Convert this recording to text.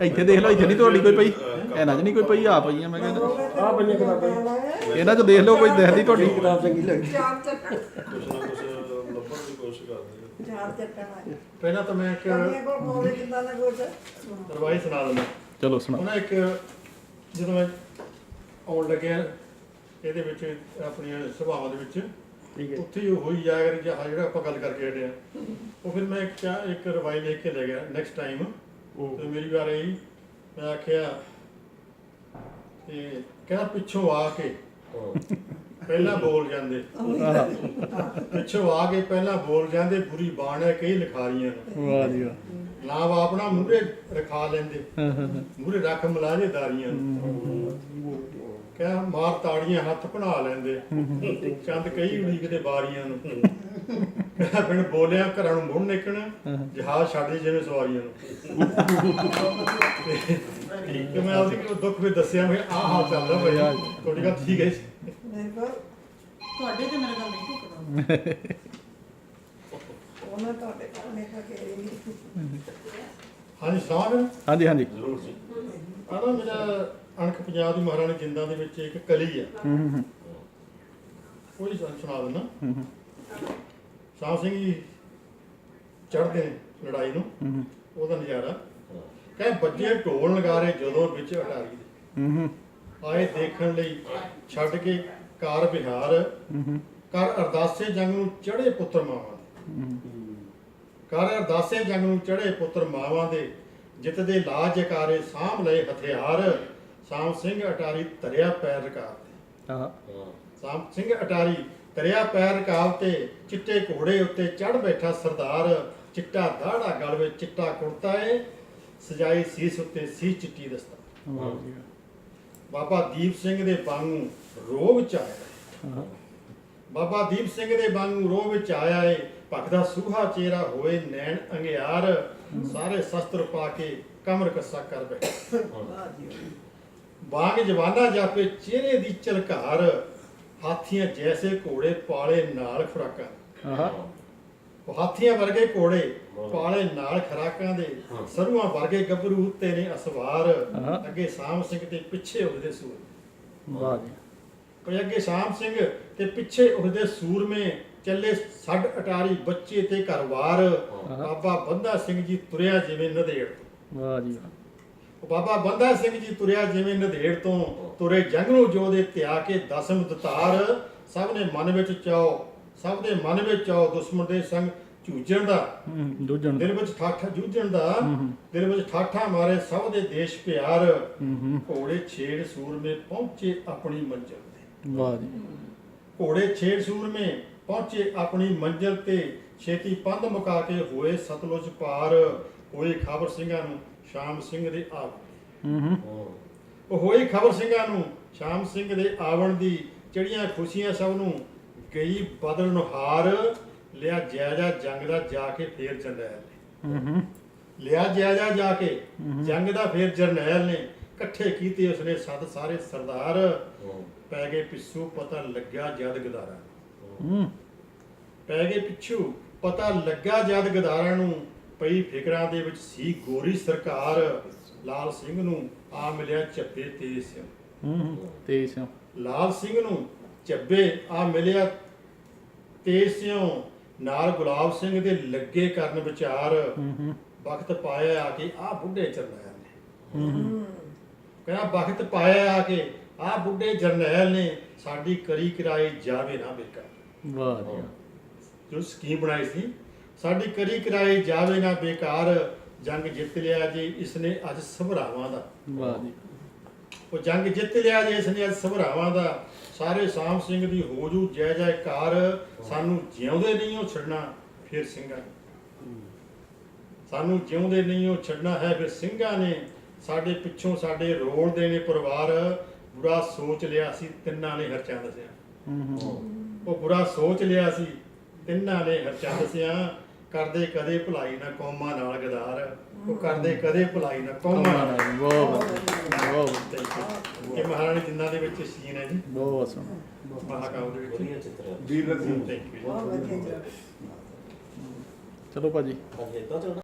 ਇੱਥੇ ਦੇਖ ਲਓ ਇੱਥੇ ਨਹੀਂ ਤੁਹਾਡੀ ਕੋਈ ਪਈ। ਇਹਨਾਂ 'ਚ ਨਹੀਂ ਕੋਈ ਪਈ ਆ ਪਈਆਂ ਮੈਂ ਕਹਿੰਦਾ। ਆ ਬੰਨੇ ਕਿਤਾਬਾਂ ਇਹਨਾਂ 'ਚ ਦੇਖ ਲਓ ਕੋਈ ਦਿਖਦੀ ਤੁਹਾਡੀ। ਕਿਤਾਬ ਚੰਗੀ ਲੱਗੀ ਚਾਰ ਚੱਟਣ ਕੁਛ ਨਾ ਕੁਛ ਲੱਭਣ ਦੀ ਕੋਸ਼ਿਸ਼ ਕਰਦੇ ਚਾਰ ਚੱਟਣ ਪਹਿਲਾਂ ਤਾਂ ਮੈਂ ਇੱਕ ਕੰਨੇ ਕੋਲ ਨਾ ਕੁਛ ਸੁਣਾ ਦਿੰਦਾ। ਚਲੋ ਸੁਣਾਓ ਉਹਨਾਂ ਇੱਕ ਜਦੋਂ ਮੈਂ ਆਉਣ ਲੱਗਿਆ ਇਹਦੇ ਵਿੱਚ ਆਪਣੀਆਂ ਸੁਭਾਵਾਂ ਦੇ ਵਿੱਚ ਠੀਕ ਹੈ। ਉੱਥੇ ਹੀ ਹੋਈ ਜਾਇਆ ਕਰੀ ਜਿਹੜਾ ਆਪਾਂ ਗੱਲ ਕਰਕੇ ਹਟੇ ਆ। ਉਹ ਫਿਰ ਮੈਂ ਇੱਕ ਚਾਹ- ਇੱਕ ਰਵਾਈ ਲਿਖ ਕੇ ਲੈ ਗਿਆ ਨੈਕਸਟ ਟਾਈਮ ਤੇ ਮੇਰੀ ਵਾਰ ਆਈ ਮੈਂ ਆਖਿਆ ਤੇ ਕਹਿੰਦਾ ਪਿੱਛੋਂ ਆ ਕੇ। ਪਹਿਲਾਂ ਬੋਲ ਜਾਂਦੇ। ਪਿੱਛੋਂ ਆ ਕੇ ਪਹਿਲਾਂ ਬੋਲ ਜਾਂਦੇ ਬੁਰੀ ਬਾਣ ਹੈ ਕਈ ਲਿਖਾਰੀਆਂ ਨੂੰ। ਵਾਹ ਜੀ ਵਾਹ। ਲਾਭ ਆਪਣਾ ਮੂਰੇ ਰਖਾ ਲੈਂਦੇ। ਮੂਰੇ ਰੱਖ ਮਲਾਜੇ ਦਾਰੀਆਂ ਨੂੰ। ਕਹਿ ਮਾਰ ਤਾੜੀਆਂ ਹੱਥ ਬਣਾ ਲੈਂਦੇ। ਚੰਦ ਕਈ ਉਡੀਕਦੇ ਬਾਰੀਆਂ ਨੂੰ। ਕਹਿੰਦਾ ਬਿਨ ਬੋਲਿਆ ਘਰਾਂ ਨੂੰ ਮੁੜ ਨਿਕਣ ਜਹਾਜ਼ ਛੱਡਦੇ ਜਿਵੇਂ ਸਵਾਰੀਆਂ ਨੂੰ। ਤੇ ਮੈਂ ਆਪਦੀ ਕੋਈ ਦੁੱਖ ਵੀ ਦੱਸਿਆ ਮੈਂ ਆਹ ਹਾਲ ਚੱਲਦਾ ਭਾਈ ਤੁਹਾਡੀ ਗੱਲ ਠੀਕ ਹੈ। ਮੇਰੇ ਕੋਲ ਤੁਹਾਡੇ ਤੇ ਮੇਰੇ ਗੱਲ ਨਹੀਂ ਟੁੱਕਦਾ ਉਹਨਾਂ ਤੁਹਾਡੇ ਕੋਲ ਕਹੇ। ਨਹੀਂ ਹਾਂਜੀ ਸਾਹਿਬ ਹਾਂਜੀ ਹਾਂਜੀ। ਜ਼ਰੂਰ ਜੀ। ਆਹ ਨਾ ਮੇਰਾ ਅਣਖ ਪੰਜਾਬ ਦੀ ਮਹਾਰਾਣੀ ਜਿੰਦਾਂ ਦੇ ਵਿੱਚ ਇੱਕ ਕਲੀ ਆ। ਹੀ ਸੁਣਾ ਦਿੰਦਾ। ਹੂੰ, ਹੂੰ। ਸ਼ਾਮ ਸਿੰਘ ਜੀ ਚੜ੍ਹਦੇ ਨੇ ਲੜਾਈ ਨੂੰ। ਉਹਦਾ ਨਜ਼ਾਰਾ। ਕਹੇ ਬੱਜੇ ਢੋਲ ਨਗਾਰੇ ਜਦੋਂ ਵਿੱਚ ਅਟਾਰੀ ਦੇ। ਹੂੰ ਹੂੰ। ਆਏ ਦੇਖਣ ਲਈ ਛੱਡ ਕੇ ਕਾਰ ਬਿਹਾਰ। ਕਰ ਅਰਦਾਸੇ ਜੰਗ ਨੂੰ ਚੜੇ ਪੁੱਤਰ ਮਾਵਾਂ ਦੇ। ਕਰ ਅਰਦਾਸੇ ਜੰਗ ਨੂੰ ਚੜੇ ਪੁੱਤਰ ਮਾਵਾਂ ਦੇ। ਜਿੱਤ ਦੇ ਲਾਜ ਜਕਾਰੇ ਸਾਂਭ ਲਏ ਹਥਿਆਰ। ਸਾਮ ਸਿੰਘ ਅਟਾਰੀ ਧਰਿਆ ਪੈਰ ਰਕਾਰ ਤੇ। ਸਾਮ ਸਿੰਘ ਅਟਾਰੀ ਦਰਿਆ ਪੈਰ ਰਕਾਬ ਤੇ ਚਿੱਟੇ ਘੋੜੇ ਉੱਤੇ ਚੜ ਬੈਠਾ ਸਰਦਾਰ ਚਿੱਟਾ ਦਾੜਾ ਗਲ ਵਿੱਚ ਚਿੱਟਾ ਕੁੜਤਾ ਏ ਸਜਾਈ ਸੀਸ ਉੱਤੇ ਸੀ ਚਿੱਟੀ ਦਸਤਾਰ। ਬਾਬਾ ਦੀਪ ਸਿੰਘ ਦੇ ਵਾਂਗੂ ਰੋਹ ਵਿੱਚ ਆਇਆ ਬਾਬਾ ਦੀਪ ਸਿੰਘ ਦੇ ਵਾਂਗੂ ਰੋਹ ਵਿੱਚ ਆਇਆ ਏ ਭਗਦਾ ਸੂਹਾ ਚਿਹਰਾ ਹੋਏ ਨੈਣ ਅੰਗਿਆਰ ਸਾਰੇ ਸ਼ਸਤਰ ਪਾ ਕੇ ਕਮਰ ਕੱਸਾ ਕਰ ਬੈਠੇ। ਬਾਗ ਜਵਾਨਾ ਜਾਪੇ ਚਿਹਰੇ ਦੀ ਝਲਕਾਰ ਹਾਥੀਆਂ ਜੈਸੇ ਘੋੜੇ ਪਾਲੇ ਨਾਲ ਖੁਰਾਕਾਂ ਆਹ। ਉਹ ਹਾਥੀਆਂ ਵਰਗੇ ਘੋੜੇ ਪਾਲੇ ਨਾਲ ਖਰਾਕਾਂ ਦੇ। ਸਰੂਆਂ ਵਰਗੇ ਗੱਭਰੂ ਉੱਤੇ ਨੇ ਅਸਵਾਰ। ਅੱਗੇ ਸ਼ਾਮ ਸਿੰਘ ਤੇ ਪਿੱਛੇ ਉਹਦੇ ਸੂਰ ਵਾਹ ਜੀ। ਕੋਈ ਅੱਗੇ ਸ਼ਾਮ ਸਿੰਘ ਤੇ ਪਿੱਛੇ ਉਹਦੇ ਸੂਰਮੇ ਚੱਲੇ ਛੱਡ ਅਟਾਰੀ ਬੱਚੇ ਤੇ ਘਰਵਾਰ। ਬਾਬਾ ਬੰਦਾ ਸਿੰਘ ਜੀ ਤੁਰਿਆ ਜਿਵੇਂ ਨਦੇੜ। ਤੋਂ ਵਾਹ ਜੀ ਵਾਹ। ਬਾਬਾ ਬੰਦਾ ਸਿੰਘ ਜੀ ਤੁਰਿਆ ਜਿਵੇਂ ਨਦੇੜ ਤੋਂ ਤੁਰੇ ਜੰਗ ਨੂੰ ਜੋਦੇ ਤਿਆ ਕੇ ਦਸਮ ਦਤਾਰ। ਸਭ ਨੇ ਮਨ ਵਿੱਚ ਚਾਓ ਸਭ ਦੇ ਮਨ ਵਿੱਚ ਚਾਓ ਦੁਸ਼ਮਣ ਦੇ ਸੰਗ ਝੂਝਣ ਦਾ। ਦੂਜਣ ਦਿਲ ਵਿੱਚ ਠਾਠਾ ਜੂਝਣ ਦਾ। ਦਿਲ ਵਿੱਚ ਠਾਠਾ ਮਾਰੇ ਸਭ ਦੇ ਦੇਸ਼ ਪਿਆਰ। ਘੋੜੇ ਛੇੜ ਸੂਰਮੇ ਪਹੁੰਚੇ ਆਪਣੀ ਮੰਜ਼ਿਲ ਤੇ। ਵਾਹ ਜੀ। ਘੋੜੇ ਛੇੜ ਸੂਰਮੇ ਪਹੁੰਚੇ ਆਪਣੀ ਮੰਜ਼ਿਲ ਤੇ। ਛੇਤੀ ਪੰਧ ਮੁਕਾ ਕੇ ਹੋਏ ਸਤਲੁਜ ਪਾਰ। ਹੋਈ ਖਬਰ ਸਿੰਘਾਂ ਨੂੰ ਸ਼ਾਮ ਸਿੰਘ ਦੇ ਆਪ ਹੂੰ ਹੂੰ। ਉਹ ਹੋਈ ਖਬਰ ਸਿੰਘਾਂ ਨੂੰ ਸ਼ਾਮ ਸਿੰਘ ਦੇ ਆਵਣ ਦੀ ਚੜੀਆਂ ਖੁਸ਼ੀਆਂ ਸਭ ਨੂੰ ਗਈ ਬਦਲ ਨੁਹਾਰ ਲਿਆ ਜਾਇਜਾ ਜੰਗ ਦਾ ਜਾ ਕੇ ਫੇਰ ਜਰਨੈਲ ਨੇ। ਹੂੰ ਹੂੰ। ਲਿਆ ਜਾਇਜਾ ਜਾ ਕੇ ਜੰਗ ਦਾ ਫੇਰ ਜਰਨੈਲ ਨੇ ਇਕੱਠੇ ਕੀਤੇ ਉਸਨੇ ਸੱਤ ਸਾਰੇ ਸਰਦਾਰ। ਪੈ ਗਏ ਪਿੱਛੂ ਪਤਾ ਲੱਗਿਆ ਜਦ ਗਦਾਰਾ ਹੂੰ। ਪੈ ਗਏ ਪਿੱਛੂ ਪਤਾ ਲੱਗਾ ਜਦ ਗਦਾਰਾਂ ਨੂੰ ਪਈ ਫਿਕਰਾਂ ਦੇ ਵਿੱਚ ਸੀ ਗੋਰੀ ਸਰਕਾਰ। ਲਾਲ ਸਿੰਘ ਨੂੰ ਆ ਮਿਲਿਆ ਚੱਪੇ ਤੇ ਸਿਓ ਹੂੰ ਹੂੰ ਤੇ ਸਿਓ ਲਾਲ ਸਿੰਘ ਨੂੰ ਚੱਬੇ ਆ ਮਿਲਿਆ ਤੇਜ ਸਿਓ ਨਾਲ ਗੁਲਾਬ ਸਿੰਘ ਦੇ ਲੱਗੇ ਕਰਨ ਵਿਚਾਰ ਹੂੰ ਹੂੰ। ਵਕਤ ਪਾਇਆ ਆ ਕੇ ਆ ਬੁੱਢੇ ਜਰਨੈਲ ਨੇ। ਹੂੰ ਹੂੰ। ਕਹਿੰਦਾ ਵਕਤ ਪਾਇਆ ਆ ਕੇ ਆ ਬੁੱਢੇ ਜਰਨੈਲ ਨੇ ਸਾਡੀ ਕਰੀ ਕਿਰਾਈ ਜਾਵੇ ਨਾ ਬੇਕਾਰ। ਵਾਹ ਜੀ। ਜੋ ਸਕੀਮ ਬਣਾਈ ਸੀ ਸਾਡੀ ਕਰੀ ਕਿਰਾਈ ਜਾਵੇ ਨਾ ਬੇਕਾਰ ਜੰਗ ਜਿੱਤ ਲਿਆ ਜੀ ਇਸਨੇ ਅੱਜ ਸਭਰਾਵਾਂ ਦਾ। ਵਾਹ ਜੀ। ਉਹ ਜੰਗ ਜਿੱਤ ਲਿਆ ਜੀ ਇਸਨੇ ਅੱਜ ਸਭਰਾਵਾਂ ਦਾ। ਸਾਰੇ ਸਾਮ ਸਿੰਘ ਦੀ ਹੋ ਜੂ ਜੈ ਜੈਕਾਰ ਸਾਨੂੰ ਜਿਉਂਦੇ ਨਹੀਂ ਉਹ ਛੱਡਣਾ ਫਿਰ ਸਿੰਘਾਂ। ਸਾਨੂੰ ਜਿਉਂਦੇ ਨਹੀਂ ਉਹ ਛੱਡਣਾ ਹੈ ਫਿਰ ਸਿੰਘਾਂ ਨੇ। ਸਾਡੇ ਪਿੱਛੋਂ ਸਾਡੇ ਰੋਲਦੇ ਨੇ ਪਰਿਵਾਰ ਬੁਰਾ ਸੋਚ ਲਿਆ ਸੀ ਤਿੰਨਾਂ ਨੇ ਹਰਚੰਦ ਸਿਆ। ਉਹ ਬੁਰਾ ਸੋਚ ਲਿਆ ਸੀ ਤਿੰਨਾਂ ਨੇ ਹਰਚੰਦ ਸਿਆ। ਕਰਦੇ ਕਦੇ ਭਲਾਈ ਨਾ ਕੌਮਾਂ ਨਾਲ ਗਦਾਰ ਉਹ ਕਰਦੇ ਕਦੇ ਭਲਾਈ ਨਾ ਕੌਮਾਂ ਨਾਲ ਬਹੁਤ ਬਹੁਤ ਇਹ ਮਹਾਰਾਣੀ ਜਿੰਨਾਂ ਦੇ ਵਿੱਚ ਸੀਨ ਹੈ ਜੀ। ਬਹੁਤ ਸੋਹਣਾ ਮਹਾਕਾਵ ਦੇ ਵਿੱਚ। ਵਧੀਆ ਚਿੱਤਰ ਵੀਰ ਰਤਨ ਥੈਂਕ ਯੂ ਚਲੋ ਭਾਜੀ।